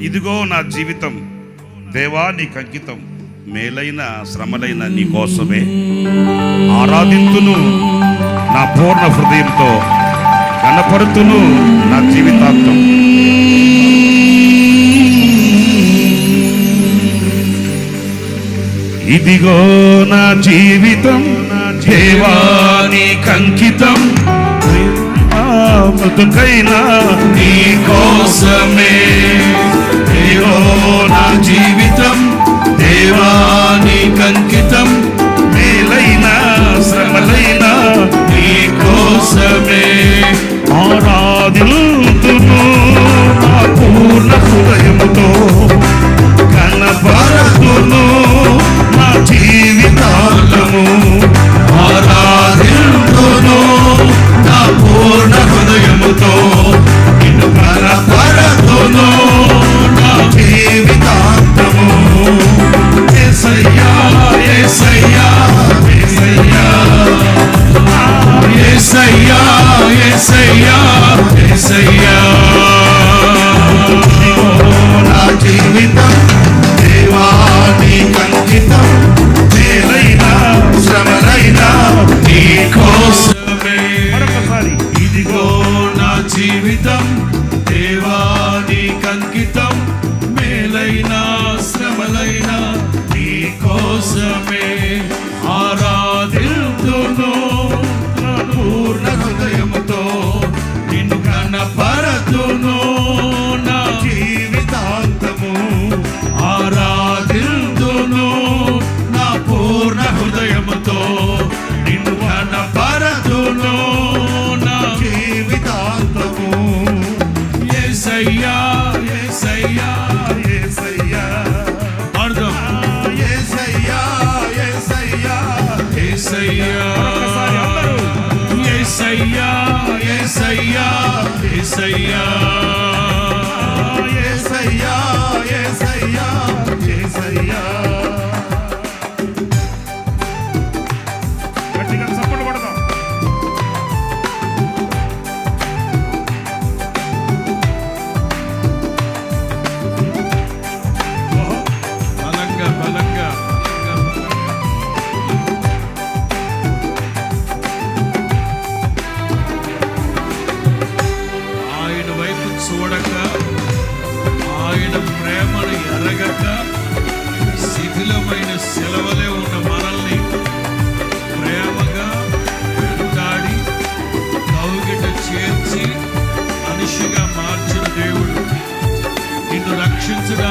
ఇదిగో నా జీవితం. దేవా నీకు అంకితం మేలైన శ్రమలైన నీ కోసమే. ఆరాధింతును నా పూర్ణ హృదయంతో. కనపడుతును నా జీవితాంతం. ఇదిగో నా జీవితం. నా దేవాని కంకితం. బ్రతుకైనా నీ కోసమే.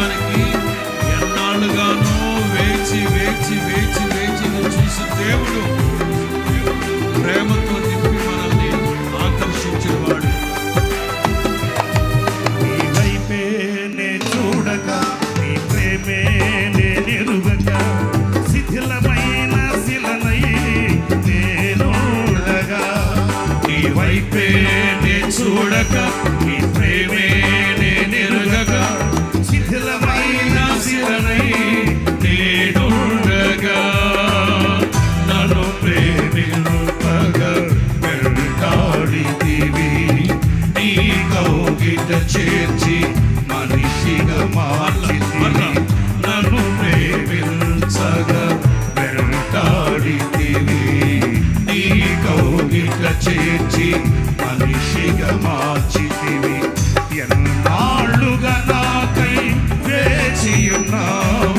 చేయడానికి ఎన్నాళ్ళుగానో వేచి వేచి వేచి వేచి చూసి దేవుడు. ప్రేమతో Rao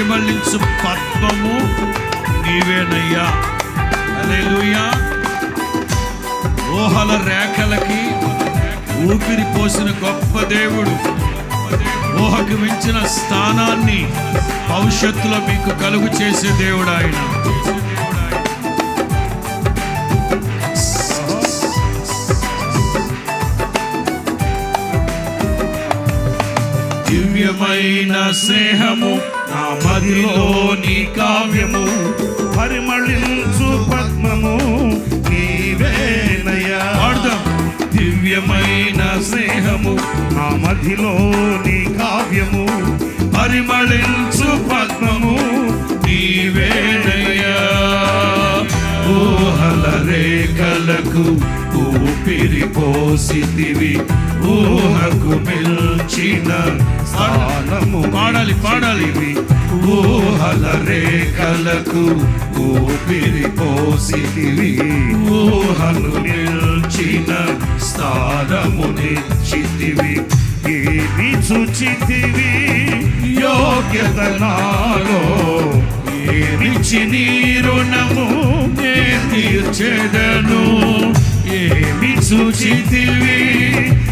పరిమళించు పద్మము నీవేనయ్యా. హల్లెలూయా. ఊహల రేఖలకి ఊపిరి పోసిన గొప్ప దేవుడు. ఊహకు మించిన స్థానాన్ని భవిష్యత్తులో మీకు కలుగు చేసే దేవుడు ఆయన. దివ్యమైన స్నేహము నా మదిలోని కావ్యము పరిమళించు పద్మము నీవేనయ్యా. దివ్యమైన స్నేహము నా మధ్యలోని కావ్యము పరిమళించు పద్మము నీవేనయ్యా. ఊహల రేఖలకు ఊపిరి పోసితివి ఊహకు మిల్చిన స్థానము పాడాలి పాడాలి. ఊహల రేఖలకు ఊపిరి పోసితివి ఊహలు నిల్చిన స్థానముని చితివి ఏమి చూచితివి? యోగ్యత నాలో ఏమిచ్చి నీ రుణము? తీర్చెదను ఏమి చూచితివి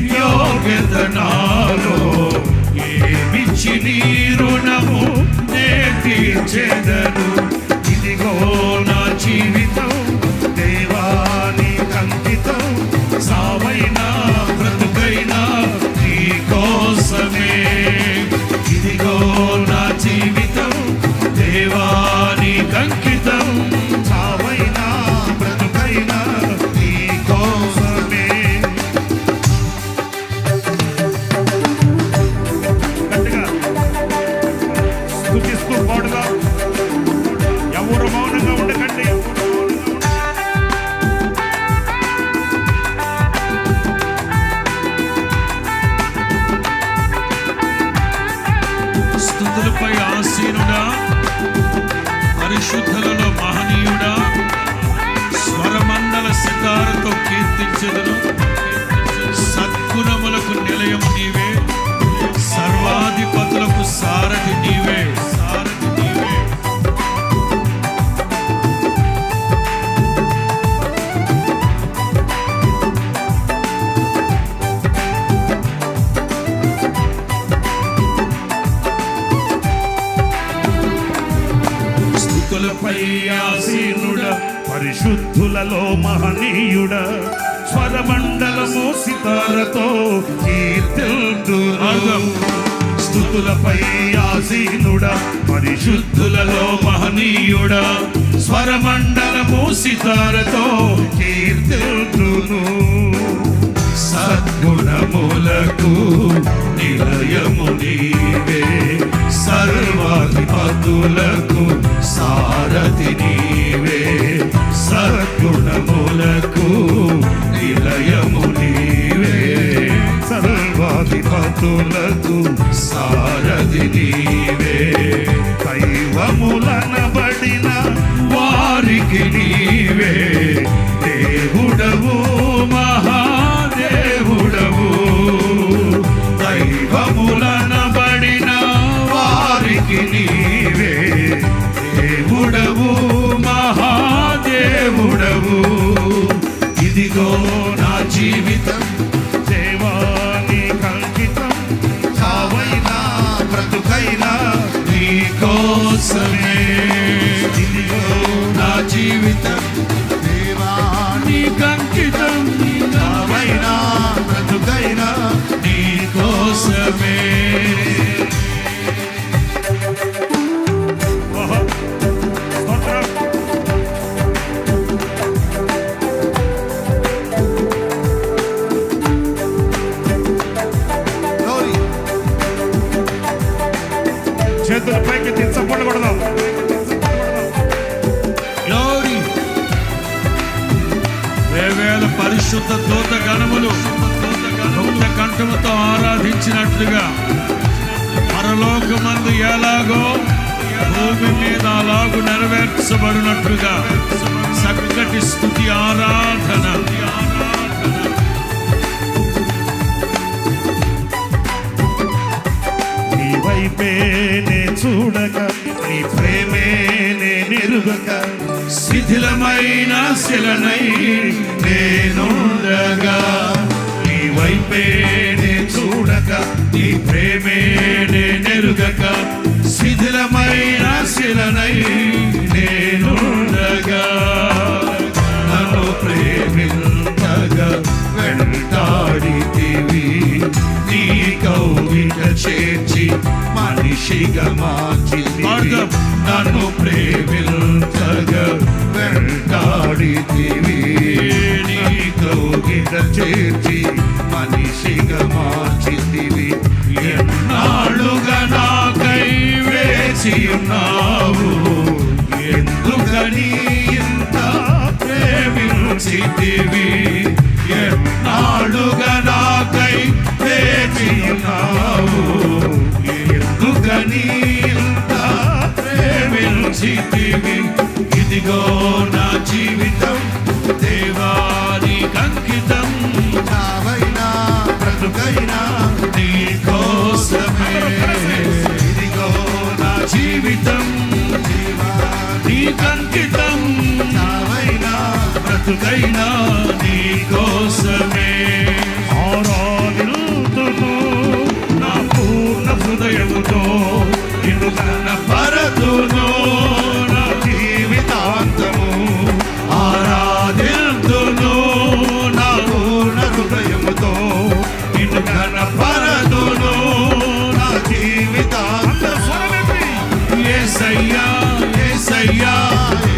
యోగ్యత నాలో ఏమిచ్చి నీ రుణము? నే తీర్చెదను. ఇదిగో నా జీవితం. స్థుతులపై ఆసీనుడా పరిశుద్ధులలో మహనీయుడా స్వరమండల సితారతో కీర్తించదును. సద్గుణములకు నిలయం నీవే సర్వాధిపతులకు సారథి నీవే. స్థుతులపై ఆసీనుడ పరిశుద్ధులలో మహనీయుడ. స్వరమండలము సితారతో కీర్తిల్తురాగం స్థుతులపై ఆసీనుడ పరిశుద్ధులలో మహనీయుడ. స్వరమండలము సితారతో కీర్తిల్తును సద్గుణములకు నిలయము సర్వాధిపతులకు పరలోకమందు ఎలాగో భూమి మీద అలాగూ నెరవేర్చబడినట్లుగా చక్కటి స్థుతి ఆరాధన. చూడక నీ ప్రేమే నిరుగక శిథిలమైన శిలనై నేను నీ వైపే చూడక నీ ప్రేమే నేనెరుగక శిథిలమైన శిలనై నేనుండగా. నన్ను ప్రేమించగా వెంటాడితివి. నీ కౌగిట చేర్చి మనిషిగా మార్గం. నన్ను ప్రేమించగా వెంటాడితివి. నీ కౌగిట చేర్చి చేసి ఉన్నావు. ఎందుకని ఇంత ప్రేమించితివి? ఎన్నాళ్ళుగా నాకై వేచి ఉన్నావు. ఎందుకని ఇంత ప్రేమించితివి? ఇదిగో నా జీవితం దేవాని అంకితం చావైనా బ్రతుకైనా నీ కోసమే. బ్రతుకైనా నీ కోసమే. ఆరాధిల్తును నా పూర్ణ హృదయముతో నిన్ను కన్న పరతును నా జీవితాంతము ఆరాధిల్తును నా పూర్ణ హృదయముతో నిన్ను కన్న పరతును నా జీవితాంతము. యేసయ్యా యేసయ్యా యేసయ్యా